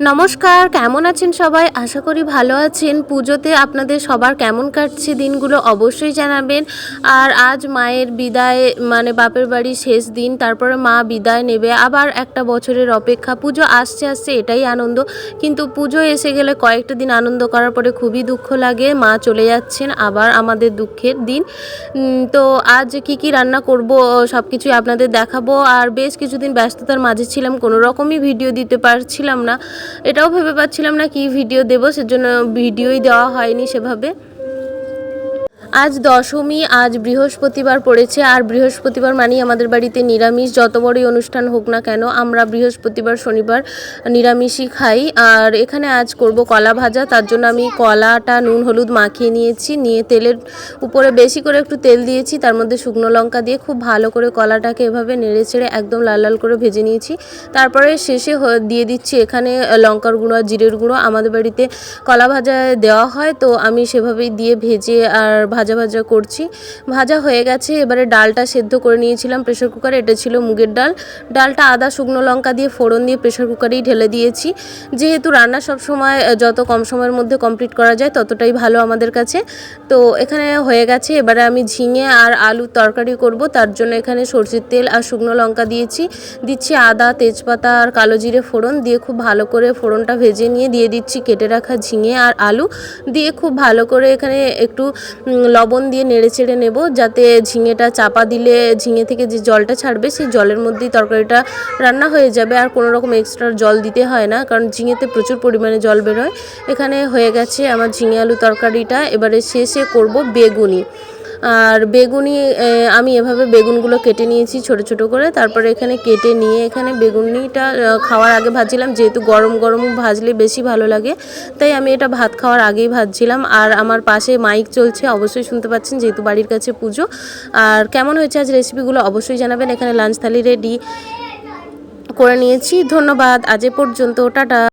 নমস্কার, কেমন আছেন সবাই? আশা করি ভালো আছেন। পুজোতে আপনাদের সবার কেমন কাটছে দিনগুলো অবশ্যই জানাবেন। আর আজ মায়ের বিদায় মানে বাপের বাড়ি শেষ দিন, তারপরে মা বিদায় নেবে। আবার একটা বছরের অপেক্ষা। পুজো আসছে আসছে, এটাই আনন্দ। কিন্তু পুজো এসে গেলে কয়েকটা দিন আনন্দ করার পরে খুবই দুঃখ লাগে। মা চলে যাচ্ছেন, আবার আমাদের দুঃখের দিন। তো আজ কি কি রান্না করব সব কিছুই আপনাদের দেখাবো। আর বেশ কিছুদিন ব্যস্ততার মাঝে ছিলাম, কোনো রকমই ভিডিও দিতে পারছিলাম না। এটাও ভেবে পাচ্ছিলাম না কি ভিডিও দেবো সেজন্য ভিডিওই দেওয়া হয়নি সেভাবে। আজ দশমী, আজ বৃহস্পতিবার পড়েছে, আর বৃহস্পতিবার মানেই আমাদের বাড়িতে নিরামিষ। যত বড়ই অনুষ্ঠান হোক না কেন, আমরা বৃহস্পতিবার, শনিবার নিরামিষই খাই। আর এখানে আজ করব কলা ভাজা, তার জন্য আমি কলাটা, নুন, হলুদ মাখিয়ে নিয়েছি। নিয়ে তেলের উপরে বেশি করে একটু তেল দিয়েছি, তার মধ্যে শুকনো লঙ্কা দিয়ে খুব ভালো করে কলাটাকে এভাবে নেড়ে চেড়ে একদম লাল লাল করে ভেজে নিয়েছি। তারপরে শেষে দিয়ে দিচ্ছি এখানে লঙ্কার গুঁড়ো জিরের গুঁড়ো। আমাদের বাড়িতে কলা ভাজা দেওয়া হয়, তো আমি সেভাবেই দিয়ে ভেজে আর ভাজা ভাজা করছি। ভাজা হয়ে গেছে, এবারে ডালটা সেদ্ধ করে নিয়েছিলাম প্রেশার কুকারে এটা ছিল মুগের ডাল। ডালটা আদা, শুকনো লঙ্কা দিয়ে ফোড়ন দিয়ে প্রেশার কুকারেই ঢেলে দিয়েছি। যেহেতু রান্না সব সময় যত কম সময়ের মধ্যে কমপ্লিট করা যায়, ততটাই ভালো আমাদের কাছে। তো এখানে হয়ে গেছে, এবারে আমি ঝিঙে আর আলুর তরকারি করব। তার জন্য এখানে সর্ষের তেল আর শুকনো লঙ্কা দিয়েছি। দিচ্ছি আদা, তেজপাতা আর কালো জিরে ফোড়ন দিয়ে খুব ভালো করে ফোড়নটা ভেজে নিয়ে দিয়ে দিচ্ছি, কেটে রাখা ঝিঙে আর আলু। দিয়ে খুব ভালো করে এখানে একটু লবণ দিয়ে নেড়ে চেড়ে নেব, যাতে ঝিঙেটা চাপা দিলে ঝিঙে থেকে যে জলটা ছাড়বে, সেই জলের মধ্যেই তরকারিটা রান্না হয়ে যাবে। আর কোনো রকম এক্সট্রা জল দিতে হয় না, কারণ ঝিঙেতে প্রচুর পরিমাণে জল বেরোয়। এখানে হয়ে গেছে আমার ঝিঙে আলু তরকারিটা। এবারে শেষে করব বেগুনি। আর বেগুনি আমি এভাবে বেগুনগুলো কেটে নিয়েছি ছোট ছোট করে। তারপরে এখানে কেটে নিয়ে এখানে বেগুনিটা খাওয়ার আগে ভাজছিলাম। যেহেতু গরম গরম ভাজলে বেশি ভালো লাগে, তাই আমি এটা ভাত খাওয়ার আগেই ভাজছিলাম। আর আমার পাশে মাইক চলছে, অবশ্যই শুনতে পাচ্ছেন যেহেতু বাড়ির কাছে পুজো। আর কেমন হয়েছে আজ রেসিপিগুলো অবশ্যই জানাবেন। এখানে লাঞ্চ থালি রেডি করে নিয়েছি। ধন্যবাদ। আজ এ পর্যন্ত। টাটা।